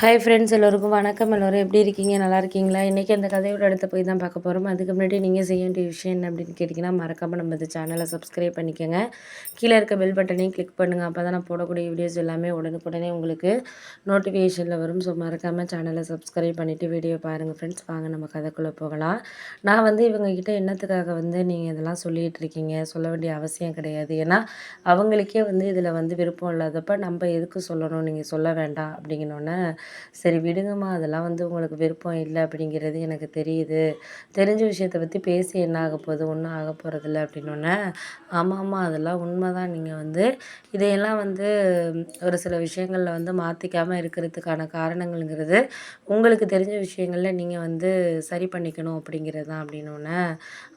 Hi friends எல்லோருக்கும் வணக்கம். எல்லோரும் எப்படி இருக்கீங்க? நல்லா இருக்கீங்களா? இன்றைக்கி அந்த கதையோட இடத்த போய் தான் பார்க்க போகிறோம் அதுக்கு முன்னாடி நீங்கள் செய்ய வேண்டிய விஷயம் என்ன அப்படின்னு கேட்டிங்கன்னா மறக்காமல் நம்ம இந்த சேனலை சப்ஸ்கிரைப் பண்ணிக்கோங்க. கீழே இருக்க பெல் பட்டனையும் கிளிக் பண்ணுங்கள் அப்போ தான் நான் போடக்கூடிய வீடியோஸ் எல்லாமே உடனுக்குடனே உங்களுக்கு நோட்டிஃபிகேஷனில் வரும். ஸோ மறக்காமல் சேனலை சப்ஸ்கிரைப் பண்ணிவிட்டு வீடியோ பாருங்கள் ஃப்ரெண்ட்ஸ் வாங்க நம்ம கதைக்குள்ளே போகலாம். நான் வந்து இவங்ககிட்ட என்னத்துக்காக வந்து நீங்கள் இதெல்லாம் சொல்லிகிட்டு இருக்கீங்க? சொல்ல வேண்டிய அவசியம் கிடையாது. ஏன்னா அவங்களுக்கே வந்து இதில் வந்து விருப்பம் இல்லாதப்ப நம்ம எதுக்கு சொல்லணும்? நீங்கள் சொல்ல வேண்டாம் அப்படிங்கினோன்னே சரி விடுங்கம்மா அதெல்லாம் வந்து உங்களுக்கு விருப்பம் இல்லை அப்படிங்கிறது எனக்கு தெரியுது. தெரிஞ்ச விஷயத்த பற்றி பேசி என்ன ஆக போகுது ஒன்றும் ஆக போகிறதில்ல அப்படின்னோடனே ஆமாம் ஆமாம் அதெல்லாம் உண்மை தான் நீங்கள் வந்து இதையெல்லாம் வந்து ஒரு சில விஷயங்களில் வந்து மாற்றிக்காமல் இருக்கிறதுக்கான காரணங்கள்ங்கிறது உங்களுக்கு தெரிஞ்ச விஷயங்களில் நீங்கள் வந்து சரி பண்ணிக்கணும் அப்படிங்கிறது தான் அப்படின்னோடனே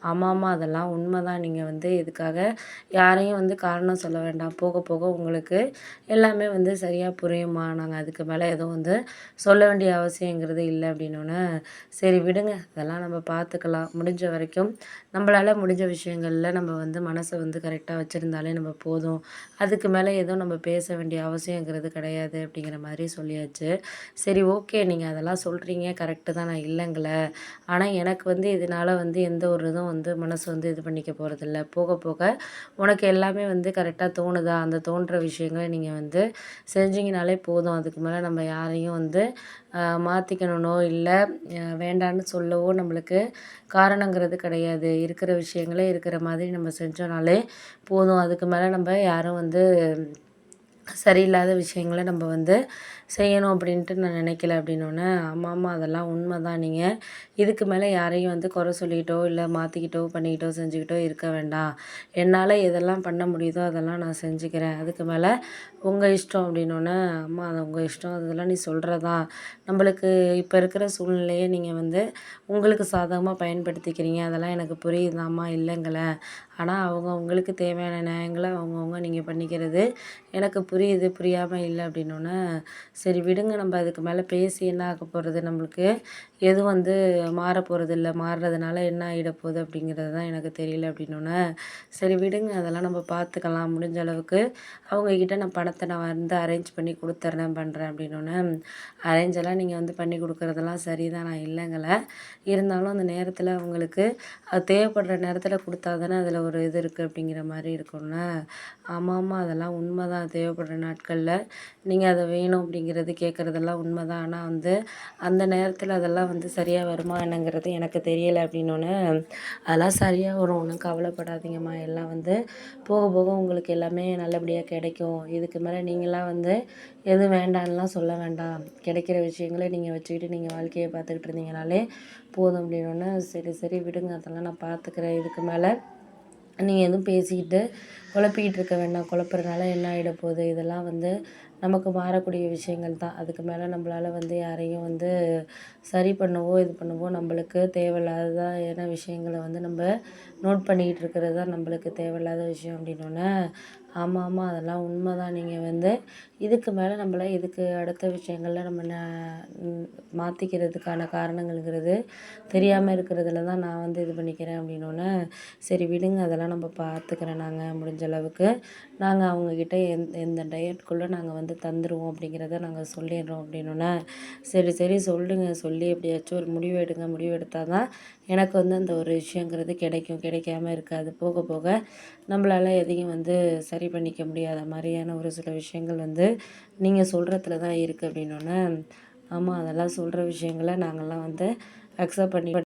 ஆமாம் ஆமாம் அதெல்லாம் உண்மை தான் நீங்கள் வந்து இதுக்காக யாரையும் வந்து காரணம் சொல்ல வேண்டாம். போக போக உங்களுக்கு எல்லாமே வந்து சரியாக புரியுமா நாங்கள் அதுக்கு மேலே எதுவும் வந்து சொல்ல வேண்டிய அவசியங்கிறது இல்லை அப்படின்னோடனே சரி விடுங்க அதெல்லாம் நம்ம பார்த்துக்கலாம் முடிஞ்ச வரைக்கும் நம்மளால் முடிஞ்ச விஷயங்களில் நம்ம வந்து மனசை வந்து கரெக்டாக வச்சுருந்தாலே நம்ம போதும். அதுக்கு மேலே எதுவும் நம்ம பேச வேண்டிய அவசியங்கிறது கிடையாது அப்படிங்கிற மாதிரி சொல்லியாச்சு. சரி ஓகே நீங்கள் அதெல்லாம் சொல்கிறீங்க கரெக்டு தான் நான் இல்லைங்களே. ஆனால் எனக்கு வந்து இதனால் வந்து எந்த ஒரு இதுவும் வந்து மனசு வந்து இது பண்ணிக்க போகிறதில்ல போக போக உனக்கு எல்லாமே வந்து கரெக்டாக தோணுதா? அந்த தோன்ற விஷயங்களை நீங்கள் வந்து செஞ்சீங்கனாலே போதும். அதுக்கு மேலே நம்ம யாரையும் வந்து மாற்றிக்கணுனோ இல்லை வேண்டான்னு சொல்லவோ நம்மளுக்கு காரணங்கிறது கிடையாது. இருக்கிற விஷயங்களே இருக்கிற மாதிரி நம்ம செஞ்சோனாலே போதும். அதுக்கு மேலே நம்ம யாரும் வந்து சரியில்லாத விஷயங்களை நம்ம வந்து செய்யணும் அப்படின்ட்டு நான் நினைக்கல அப்படின்னோடனே ஆமாம் ஆமாம் அதெல்லாம் உண்மை தான் நீங்கள் இதுக்கு மேலே யாரையும் வந்து குறை சொல்லிக்கிட்டோ இல்லை மாற்றிக்கிட்டோ பண்ணிக்கிட்டோ செஞ்சுக்கிட்டோ இருக்க வேண்டாம். என்னால் எதெல்லாம் பண்ண முடியுதோ அதெல்லாம் நான் செஞ்சுக்கிறேன். அதுக்கு மேலே உங்கள் இஷ்டம் அப்படின்னோடனே அம்மா அது உங்கள் இஷ்டம். அதெல்லாம் நீ சொல்கிறதா நம்மளுக்கு இப்போ இருக்கிற சூழ்நிலையை நீங்கள் வந்து உங்களுக்கு சாதகமாக பயன்படுத்திக்கிறீங்க. அதெல்லாம் எனக்கு புரியுதாம்மா? இல்லைங்களேன் ஆனால் அவங்க அவங்களுக்கு தேவையான நியாயங்களை அவங்கவுங்க நீங்கள் பண்ணிக்கிறது எனக்கு புரியுது புரியாமல் இல்லை அப்படின்னோடனே சரி விடுங்க நம்ம அதுக்கு மேலே பேசி என்ன ஆக போகிறது நம்மளுக்கு? எதுவும் வந்து மாற போகிறதில்ல மாறுறதுனால என்ன ஆகிட போகுது அப்படிங்கிறது தான் எனக்கு தெரியல அப்படின்னோடனே சரி விடுங்க அதெல்லாம் நம்ம பார்த்துக்கலாம் முடிஞ்ச அளவுக்கு அவங்கக்கிட்ட நான் பணத்தை நான் வந்து அரேஞ்ச் பண்ணி கொடுத்துட்றேன் பண்ணுறேன் அப்படின்னோடனே அரேஞ்செல்லாம் நீங்கள் வந்து பண்ணி கொடுக்குறதெல்லாம் சரி தான் நான் இல்லைங்களை இருந்தாலும் அந்த நேரத்தில் அவங்களுக்கு அது தேவைப்படுற நேரத்தில் கொடுத்தா தானே அதில் ஒரு இது இருக்குது அப்படிங்கிற மாதிரி இருக்கும்ல. ஆமாம் ஆமாம் அதெல்லாம் உண்மை தான் தேவைப்படுற நாட்களில் நீங்கள் அதை வேணும் அப்படிங்கிறது கேட்குறதெல்லாம் உண்மை தான் ஆனால் வந்து அந்த நேரத்தில் அதெல்லாம் வந்து சரியாக வருமா என்னங்கிறது எனக்கு தெரியலை அப்படின்னோடனே அதெல்லாம் சரியாக வரும். ஒன்றும் கவலைப்படாதீங்கம்மா. எல்லாம் வந்து போக போக உங்களுக்கு எல்லாமே நல்லபடியாக கிடைக்கும். இதுக்கு மேலே நீங்களாம் வந்து எதுவும் வேண்டான்லாம் சொல்ல வேண்டாம். கிடைக்கிற விஷயங்களை நீங்கள் வச்சுக்கிட்டு நீங்கள் வாழ்க்கையை பார்த்துக்கிட்டு இருந்தீங்கனாலே போதும். அப்படின்னோடனே சரி சரி விடுங்க. அதெல்லாம் நான் பார்த்துக்கிறேன். இதுக்கு மேலே நீங்கள் எதுவும் பேசிக்கிட்டு குழப்பிக்கிட்டு இருக்க வேண்டாம். குழப்புறதுனால என்ன ஆகிட போகுது? இதெல்லாம் வந்து நமக்கு மாறக்கூடிய விஷயங்கள் தான். அதுக்கு மேலே நம்மளால் வந்து யாரையும் வந்து சரி பண்ணவோ இது பண்ணவோ நம்மளுக்கு தேவையில்லாததான விஷயங்கள வந்து நம்ம நோட் பண்ணிக்கிட்டு இருக்கிறது தான் நம்மளுக்கு தேவையில்லாத விஷயம் அப்படின்னோடனே ஆமாம் ஆமாம் அதெல்லாம் உண்மை தான் நீங்கள் வந்து இதுக்கு மேலே நம்மள இதுக்கு அடுத்த விஷயங்களில் நம்ம ந மாற்றிக்கிறதுக்கான காரணங்கள்ங்கிறது தெரியாமல் இருக்கிறதுல தான் நான் வந்து இது பண்ணிக்கிறேன் அப்படின்னோடனே சரி விடுங்க அதெல்லாம் நம்ம பார்த்துக்கிறேன் நாங்கள் முடிஞ்ச அளவுக்கு. நாங்கள் அவங்கக்கிட்ட எந் எந்த டயட்குள்ளே நாங்கள் வந்து தந்துடுவோம் அப்படிங்கிறத நாங்கள் சொல்லிடுறோம் அப்படின்னோடனே சரி சரி சொல்லுங்க சொல்லி எப்படியாச்சும் ஒரு முடிவு எடுங்க முடிவு எடுத்தால் தான் எனக்கு வந்து அந்த ஒரு விஷயங்கிறது கிடைக்கும். கிடைக்காம இருக்காது. போக போக நம்மளால் எதையும் வந்து சரி பண்ணிக்க முடியாத மாதிரியான ஒரு சில விஷயங்கள் வந்து நீங்கள் சொல்கிறதுல தான் இருக்குது அப்படின்னோடனே ஆமாம் அதெல்லாம் சொல்கிற விஷயங்கள நாங்கள்லாம் வந்து அக்செப்ட் பண்ணி